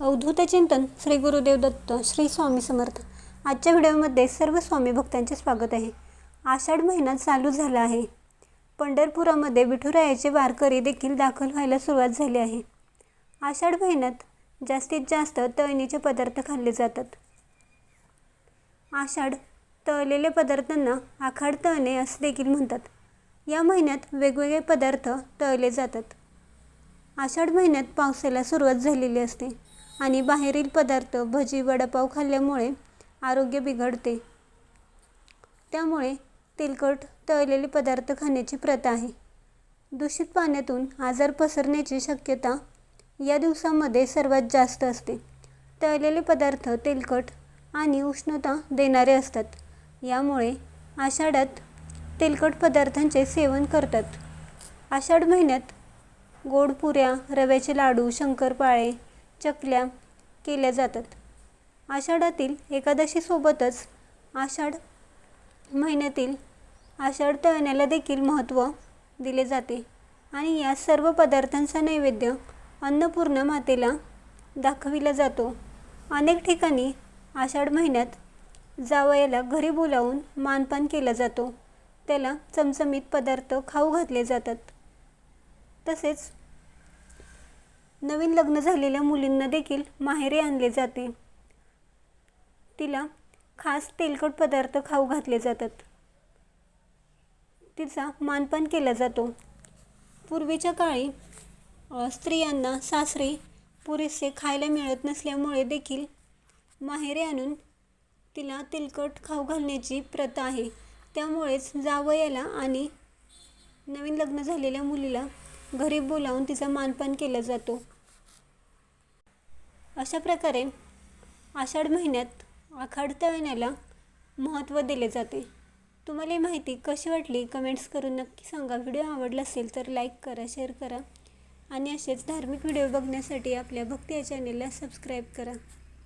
अवधूत चिंतन श्री गुरुदेव दत्त श्री स्वामी समर्थ. आजच्या व्हिडिओमध्ये सर्व स्वामी भक्तांचे स्वागत आहे. आषाढ महिना चालू झाला आहे. पंढरपुरामध्ये विठुरायाचे वारकरी देखील दाखल व्हायला सुरुवात झाली आहे. आषाढ महिन्यात जास्तीत जास्त तळणीचे पदार्थ खाल्ले जातात. आषाढ तळलेले पदार्थांना आखाड तळणे असे देखील म्हणतात. या महिन्यात वेगवेगळे पदार्थ तळले जातात. आषाढ महिन्यात पावसाला सुरुवात झालेली असते. आणि बाहेरील पदार्थ भजी वडापाव खाल्ल्यामुळे आरोग्य बिघडते. त्यामुळे तेलकट तळलेले पदार्थ खाण्याची प्रथा आहे. दूषित पाण्यातून आजार पसरण्याची शक्यता या दिवसामध्ये सर्वात जास्त असते. तळलेले पदार्थ तेलकट आणि उष्णता देणारे असतात. यामुळे आषाढात तेलकट पदार्थांचे सेवन करतात. आषाढ महिन्यात गोड पुऱ्या रव्याचे लाडू शंकरपाळे चकल्या केल्या जातात. आषाढातील एकादशीसोबतच आषाढ महिन्यातील आषाढ तळण्याला देखील महत्त्व दिले जाते आणि या सर्व पदार्थांचा नैवेद्य अन्नपूर्ण मातेला दाखविला जातो. अनेक ठिकाणी आषाढ महिन्यात जावयाला घरी बोलावून मानपान केला जातो. त्याला चमचमीत पदार्थ खाऊ घातले जातात. तसेच नवीन लग्न झालेल्या मुलींना देखील माहेरी आणले जाते. तिला खास तेलकट पदार्थ खाऊ घातले जातात. तिचा मानपान केला जातो. पूर्वीच्या काळी स्त्रियांना सासरे पुरेसे खायला मिळत नसल्यामुळे देखील माहेरे आणून तिला तेलकट खाऊ घालण्याची प्रथा आहे. त्यामुळेच जावयाला आणि नवीन लग्न झालेल्या मुलीला घरी बोलावून तिचा मानपान केला जातो. अशा प्रकारे आषाढ महिन्यात आखाडत्या तळण्याला महत्त्व दिले जाते. तुम्हाला ही माहिती कशी वाटली कमेंट्स करून नक्की सांगा. व्हिडिओ आवडला असेल तर लाईक करा शेअर करा आणि असेच धार्मिक व्हिडिओ बघण्यासाठी आपल्या भक्ती या चॅनेलला सबस्क्राईब करा.